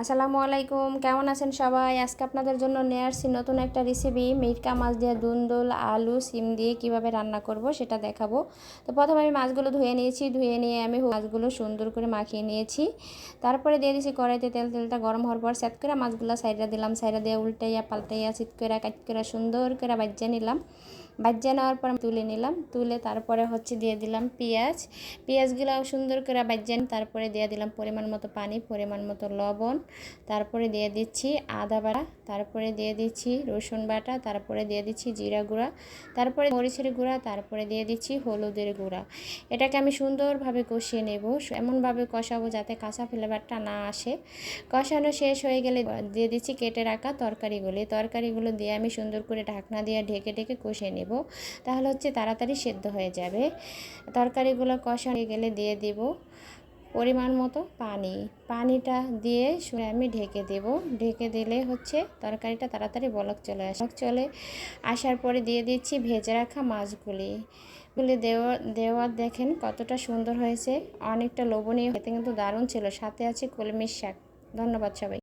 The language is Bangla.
আসসালামু আলাইকুম, কেমন আছেন সবাই? আজকে আপনাদের জন্য নিয়ে আসছি নতুন একটা রেসিপি মিরকা মাছ দিয়ে দুন্দুল, আলু, সিম দিয়ে কীভাবে রান্না করব সেটা দেখাবো। তো প্রথমে আমি মাছগুলো ধুয়ে নিয়েছি, ধুয়ে নিয়ে আমি মাছগুলো সুন্দর করে মাখিয়ে নিয়েছি। তারপরে দিয়ে দিয়েছি কড়াইতে তেল, তেলটা গরম হওয়ার পর সেট করে মাছগুলো সাইডে দিলাম, সাইডে দিয়ে উল্টাইয়া, পাল্টাইয়া চিত করে কাট করে সুন্দর করে বাজ্যা নিলাম। বাজ্যা নেওয়ার পর তুলে নিলাম। তুলে তারপরে হচ্ছে দিয়ে দিলাম পেঁয়াজ। পেঁয়াজগুলো সুন্দর করে বাজ্যেন তারপরে দিয়ে দিলাম পরিমাণ মতো পানি, পরিমাণ মতো লবণ। তারপরে দিয়ে দিচ্ছি আদা বাটা, তারপরে দিয়ে দিচ্ছি রসুন বাটা, তারপরে দিয়ে দিচ্ছি জিরা গুঁড়া, তারপরে মরিচের গুঁড়া, তারপরে দিয়ে দিচ্ছি হলুদের গুঁড়া। এটাকে আমি সুন্দরভাবে কষিয়ে নেব। এমনভাবে কষাবো যাতে কাঁচা ফ্লেভারটা না আসে। কষানো শেষ হয়ে গেলে দিয়ে দিচ্ছি কেটে রাখা তরকারিগুলি। তরকারিগুলো দিয়ে আমি সুন্দর করে ঢাকনা দিয়ে ঢেকে ঢেকে কষিয়ে নেব। তাহলে হচ্ছে তাড়াতাড়ি সেদ্ধ হয়ে যাবে। তরকারিগুলো কষানো গেলে দিয়ে দিব পরিমাণ মতো পানি। পানিটা দিয়ে শুনে আমি ঢেকে দেব। ঢেকে দিলে হচ্ছে তরকারিটা তাড়াতাড়ি বলক চলে আসে। চলে আসার পরে দিয়ে দিচ্ছি ভেজে রাখা মাছগুলি। গুলি দেওয়া দেওয়ার দেখেন কতটা সুন্দর হয়েছে। অনেকটা লোভনীয়। খেতে কিন্তু দারুণ ছিল। সাথে আছে কলমির শাক। ধন্যবাদ সবাই।